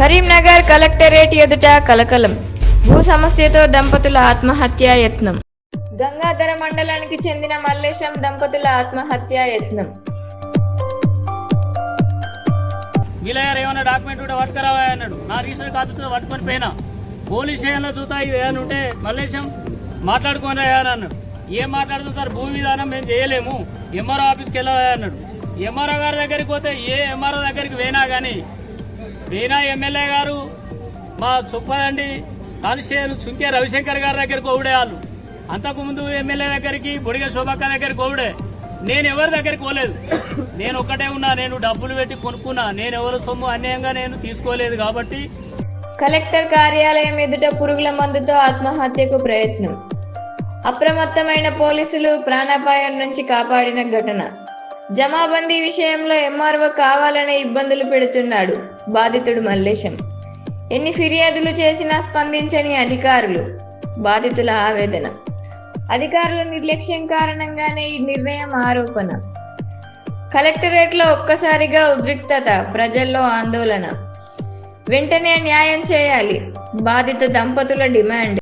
Karimnagar collectorate ఎదుట కలకలం. భూ సమస్యతో దంపతుల ఆత్మహత్యా యత్నం. గంగాధర మండలానికి చెందిన మల్లేశం దంపతుల ఆత్మహత్యా యత్నం. వీలయ్యారు ఏమైనా డాక్యుమెంట్ కూడా పట్టుకురావా అన్నాడు. నా రీసెంట్ కాపీతో పట్టుకొని పోయినా. పోలీస్ స్టేషన్లో చూతా ఇది ఏమైనా ఉంటే మల్లేశం మాట్లాడుకొని అని అన్నాడు. ఏం మాట్లాడుతుంది సార్? భూ విధానం మేము చేయలేము. ఎంఆర్ఓ ఆఫీస్కి వెళ్ళవా అన్నాడు. ఎంఆర్ఓ గారి దగ్గరికి పోతే ఏ ఎంఆర్ఓ దగ్గరికి పోయినా కానీ మీనా ఎమ్మెల్యే గారు? మా చొప్పదండి కానిస్టేబుల్ సుంకే రవిశంకర్ గారి దగ్గర కోవిడే వాళ్ళు. అంతకుముందు ఎమ్మెల్యే దగ్గరికి బొడిగ శోభక్క దగ్గర కోవిడే నేను ఎవరి దగ్గరికి పోలేదు. నేను ఒక్కటే ఉన్నా నేను డబ్బులు పెట్టి కొనుక్కున్నా. నేను ఎవరి సొమ్ము అన్యాయంగా నేను తీసుకోలేదు కాబట్టి. కలెక్టర్ కార్యాలయం ఎదుట పురుగుల మందుతో ఆత్మహత్యకు ప్రయత్నం. అప్రమత్తమైన పోలీసులు ప్రాణాపాయం నుంచి కాపాడిన ఘటన. జమాబందీ విషయంలో ఎంఆర్ఓ కావాలనే ఇబ్బందులు పెడుతున్నాడు బాధితుడు మల్లేశం. ఎన్ని ఫిర్యాదులు చేసినా స్పందించని అధికారులు బాధితుల ఆవేదన. అధికారుల నిర్లక్ష్యం కారణంగానే ఈ నిర్ణయం ఆరోపణ. కలెక్టరేట్లో ఒక్కసారిగా ఉద్రిక్తత ప్రజల్లో ఆందోళన. వెంటనే న్యాయం చేయాలి బాధిత దంపతుల డిమాండ్.